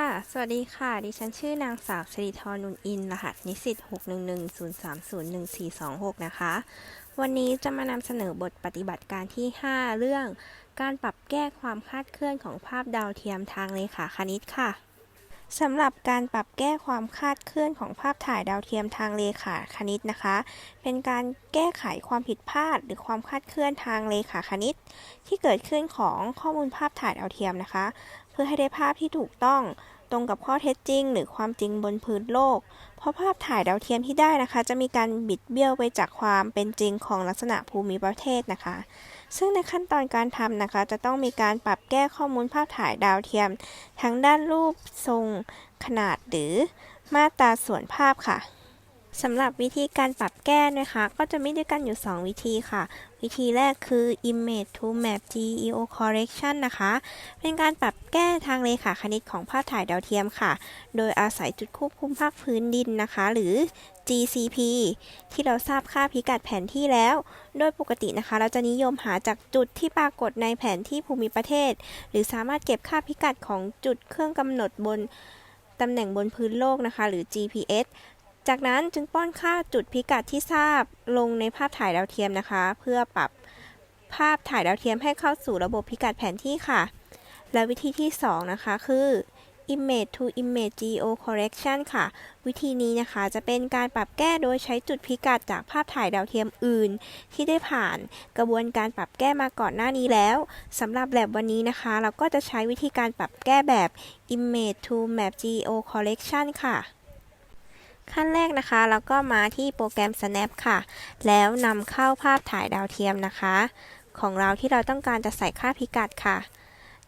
ค่ะ สวัสดีค่ะ ดิฉันชื่อนางสาวชริธรนุนอิน รหัสนิสิต6110301426นะคะ วันนี้จะมานำเสนอบทปฏิบัติการที่ 5 เรื่อง การปรับแก้ความคลาดเคลื่อนของภาพดาวเทียมทางเลขาคณิตค่ะสำหรับการปรับแก้ความคลาดเคลื่อนของภาพถ่ายดาวเทียมทางเลขาคณิตนะคะ เป็นการแก้ไขความผิดพลาด หรือความคลาดเคลื่อนทางเลขาคณิต ที่เกิดขึ้นของข้อมูลภาพถ่ายดาวเทียมนะคะ เพื่อให้ได้ภาพที่ถูกต้องตรงกับข้อเท็จจริง หรือความจริงบนพื้นโลก เพราะภาพถ่ายดาวเทียมที่ได้นะคะ จะมีการบิดเบี้ยวไปจากความเป็นจริงของลักษณะภูมิประเทศนะคะ ซึ่งในขั้นตอนการทำนะคะ จะต้องมีการปรับแก้ข้อมูลภาพถ่ายดาวเทียม ทั้งด้านรูปทรงขนาดหรือมาตราส่วนภาพค่ะ สำหรับวิธีการปรับแก้นะคะ ก็จะมีด้วยกันอยู่ 2 วิธีค่ะ วิธีแรกคือ image to map GEO correction นะคะ เป็นการปรับแก้ทางเลขาคณิตของภาพถ่ายดาวเทียมค่ะ โดยอาศัยจุดควบคุมภาคพื้นดินนะคะ หรือ GCP ที่เราทราบค่าพิกัดแผนที่แล้ว โดยปกตินะคะ เราจะนิยมหาจากจุดที่ปรากฏในแผนที่ภูมิประเทศ หรือสามารถเก็บค่าพิกัดของจุดเครื่องกำหนดบนตำแหน่งบนพื้นโลกนะคะ หรือ GPS จากนั้นจึงป้อนค่าจุดพิกัดที่ทราบลงในภาพถ่ายดาวเทียมนะคะ เพื่อปรับภาพถ่ายดาวเทียมให้เข้าสู่ระบบพิกัดแผนที่ค่ะ และวิธีที่ 2 นะคะคือ image to image geo correction ค่ะ วิธีนี้นะคะจะเป็นการปรับแก้โดยใช้จุดพิกัดจากภาพถ่ายดาวเทียมอื่น ที่ได้ผ่านกระบวนการปรับแก้มาก่อนหน้านี้แล้วสำหรับแลบวันนี้นะคะ เราก็จะใช้วิธีการปรับแก้แบบ image to map geo correction ค่ะ ขั้นแรกนะคะเราก็มาที่โปรแกรม snap ค่ะ แล้วนำเข้าภาพถ่ายดาวเทียมนะคะ ของเราที่เราต้องการจะใส่ค่าพิกัดค่ะ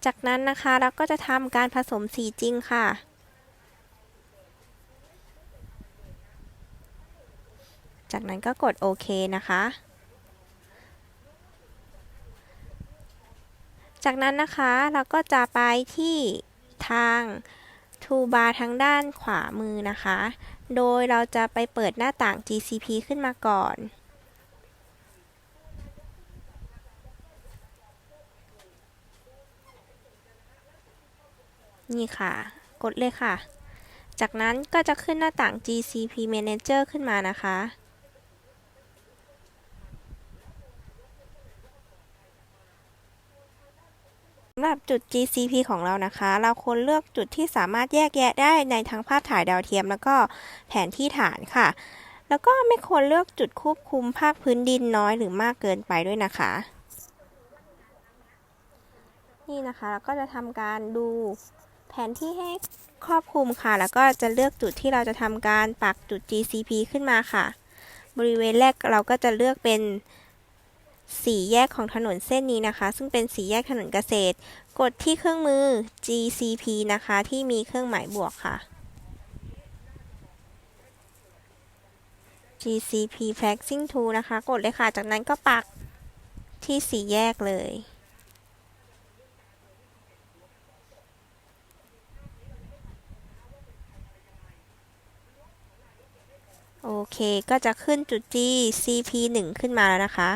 จากนั้นนะคะเราก็จะทำการผสมสีจริงค่ะ จากนั้นก็กดโอเคนะคะ จากนั้นนะคะเราก็จะไปที่ทางทูบาร์ทางด้านขวามือนะคะ โดยเราจะไปเปิดหน้าต่าง GCP ขึ้นมาก่อน นี่ค่ะ กดเลยค่ะ จากนั้นก็จะขึ้นหน้าต่าง GCP Manager ขึ้นมานะคะ สำหรับจุด GCP ของเรานะคะ เราควรเลือกจุดที่สามารถแยกแยะได้ในทั้งภาพถ่ายดาวเทียม แล้วก็แผนที่ฐานค่ะ แล้วก็ไม่ควรเลือกจุดควบคุมภาคพื้นดินน้อยหรือมากเกินไปด้วยนะคะ นี่นะคะเราก็จะทำการดูแผนที่ให้ครอบคลุมค่ะ แล้วก็จะเลือกจุดที่เราจะทำการปักจุด GCP ขึ้นมาค่ะ บริเวณแรกเราก็จะเลือกเป็น สี่แยกของถนนเส้นนี้นะคะ ซึ่งเป็นสี่แยกถนนเกษตร กดที่เครื่องมือ GCP นะคะ ที่มีเครื่องหมายบวกค่ะ GCP Flexing Tool นะคะ กดเลยค่ะ จากนั้นก็ปักที่สี่แยกเลย โอเค ก็จะขึ้นจุด GCP 1ขึ้นมาแล้วนะคะ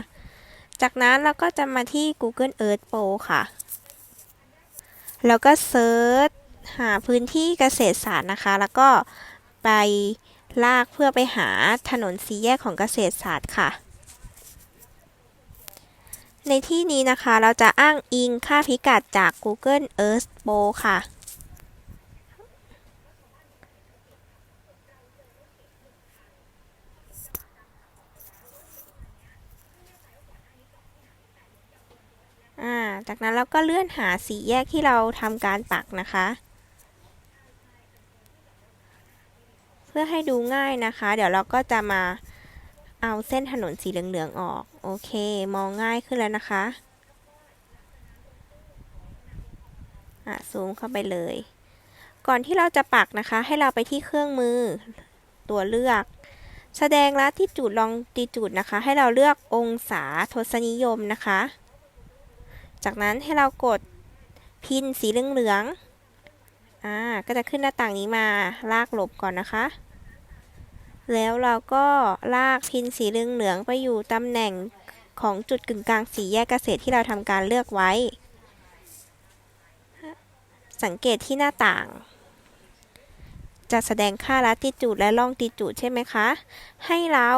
จากนั้นเราก็จะมาที่ Google Earth Pro ค่ะ แล้วก็เซิร์ชหาพื้นที่เกษตรศาสตร์นะคะ แล้วก็ไปลากเพื่อไปหาถนนสีแยกของเกษตรศาสตร์ค่ะ ในที่นี้นะคะเราจะอ้างอิงค่าพิกัดจาก Google Earth Pro ค่ะ อ่า จากนั้นเราก็เลื่อนหาสีแยกที่เราทำการปักนะคะ เพื่อให้ดูง่ายนะคะ เดี๋ยวเราก็จะมาเอาเส้นถนนสีเหลืองๆออก โอเค มองง่ายขึ้นแล้วนะคะอะซูมเข้าไปเลย ก่อนที่เราจะปักนะคะ ให้เราไปที่เครื่องมือตัวเลือก แสดงลัติจูดลองติจูดนะคะ ให้เราเลือกองศาทศนิยมนะคะ จากนั้นให้เรากดพินสีเหลืองๆอ่าก็จะขึ้นหน้าต่างนี้มาลากหลบก่อนนะคะ แล้วเราก็ลากพินสีเหลืองๆไปอยู่ตำแหน่งของจุดกึ่งกลางสีแยกเกษตรที่เราทำการเลือกไว้ สังเกตที่หน้าต่าง จะแสดงค่าลัติจูดและลองติจูดใช่ไหมคะ ให้เรา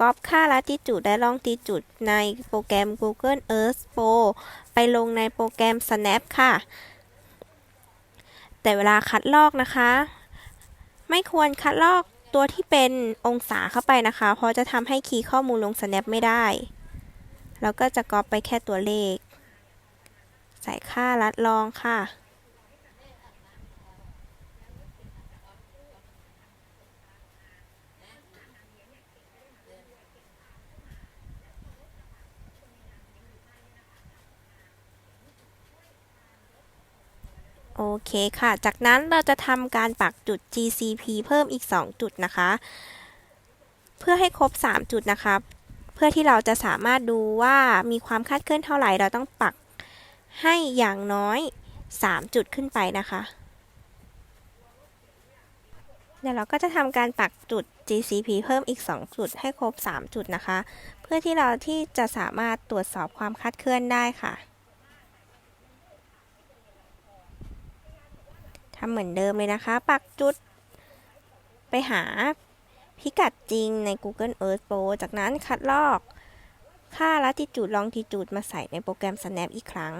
ก๊อปค่าลัติจูดและลองติจูดในโปรแกรม Google Earth Pro ไปลงในโปรแกรม Snap ค่ะ แต่เวลาคัดลอกนะคะ ไม่ควรคัดลอกตัวที่เป็นองศาเข้าไปนะคะ เพราะจะทำให้คีย์ข้อมูลลง Snap ไม่ได้ แล้วก็จะก๊อปไปแค่ตัวเลข ใส่ค่าลัดลองค่ะ โอเคค่ะ จากนั้นเราจะทำการปักจุด GCP เพิ่มอีก 2 จุดนะคะ เพื่อให้ครบ 3 จุดนะคะ เพื่อที่เราจะสามารถดูว่ามีความคาดเคลื่อนเท่าไหร่ เราต้องปักให้อย่างน้อย 3 จุดขึ้นไปนะคะเดี๋ยวเราก็จะทำการปักจุด GCP เพิ่มอีก 2 จุดให้ครบ 3 จุดนะคะ เพื่อที่เราที่จะสามารถตรวจสอบความคาดเคลื่อนได้ค่ะ ทำเหมือนเดิมเลยนะคะ ปักจุด ไปหาพิกัดจริงใน Google Earth Pro จากนั้นคัดลอกค่าลัติจูดลองติจูดมาใส่ในโปรแกรม Snap อีกครั้ง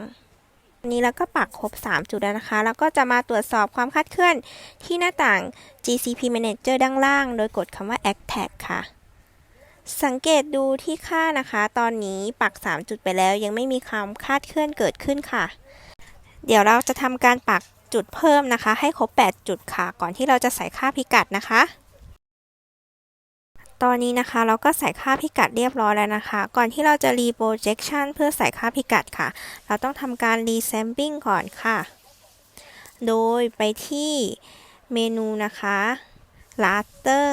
อันนี้เราก็ปักครบ 3 จุดแล้วนะคะ แล้วก็จะมาตรวจสอบความคาดเคลื่อนที่หน้าต่าง GCP Manager ด้านล่าง โดยกดคำว่า Act Tag ค่ะ สังเกตดูที่ค่านะคะ ตอนนี้ปัก 3 จุดไปแล้วยังไม่มีความคาดเคลื่อนเกิดขึ้นค่ะ เดี๋ยวเราจะทำการปัก จุดเพิ่มนะคะ ให้ครบ 8 จุดค่ะ ก่อนที่เราจะใส่ค่าพิกัดนะคะ ตอนนี้นะคะเราก็ใส่ค่าพิกัดเรียบร้อยแล้วนะคะ ก่อนที่เราจะ reprojection เพื่อใส่ค่าพิกัดค่ะ เราต้องทำการ resampling ก่อนค่ะ โดยไปที่เมนูนะคะ raster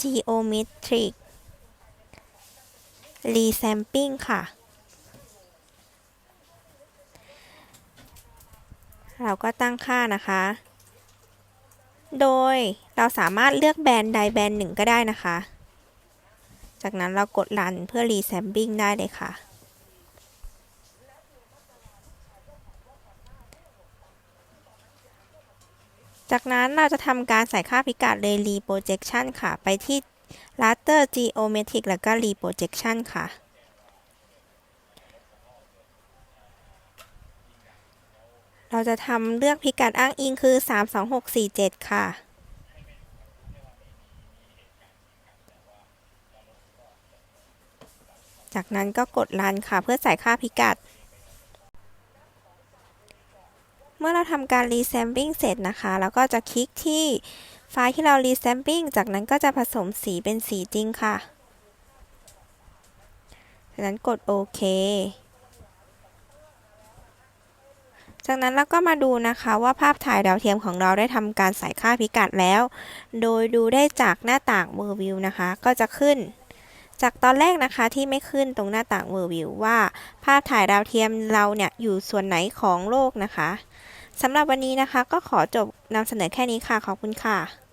geometric resampling ค่ะ เราก็ตั้งค่านะคะ โดยเราสามารถเลือกแบรนด์ใดแบรนด์หนึ่งก็ได้นะคะ จากนั้นเรากดรันเพื่อ resampling ได้เลยค่ะ จากนั้นเราจะทำการใส่ค่าพิกัดเลย reprojection ค่ะ ไปที่ raster geometric แล้วก็ reprojection ค่ะ เราจะทำเลือกพิกัดอ้างอิงคือ 32647 ค่ะ จากนั้นก็กดรันค่ะเพื่อใส่ค่าพิกัด เมื่อเราทำการ resampling เสร็จนะคะแล้วก็จะคลิกที่ไฟล์ที่เรา resampling จากนั้นก็จะผสมสีเป็นสีจริงค่ะ จากนั้นกดโอเค จากนั้นเราก็มาดูนะคะว่าภาพถ่ายดาวเทียมของเราได้ทำการใส่ค่าพิกัดแล้ว โดยดูได้จากหน้าต่างเวอร์วิวนะคะ ก็จะขึ้น จากตอนแรกนะคะที่ไม่ขึ้นตรงหน้าต่างเวอร์วิวว่า ภาพถ่ายดาวเทียมเราเนี่ยอยู่ส่วนไหนของโลกนะคะสำหรับวันนี้นะคะ ก็ขอจบนำเสนอแค่นี้ค่ะ ขอบคุณค่ะ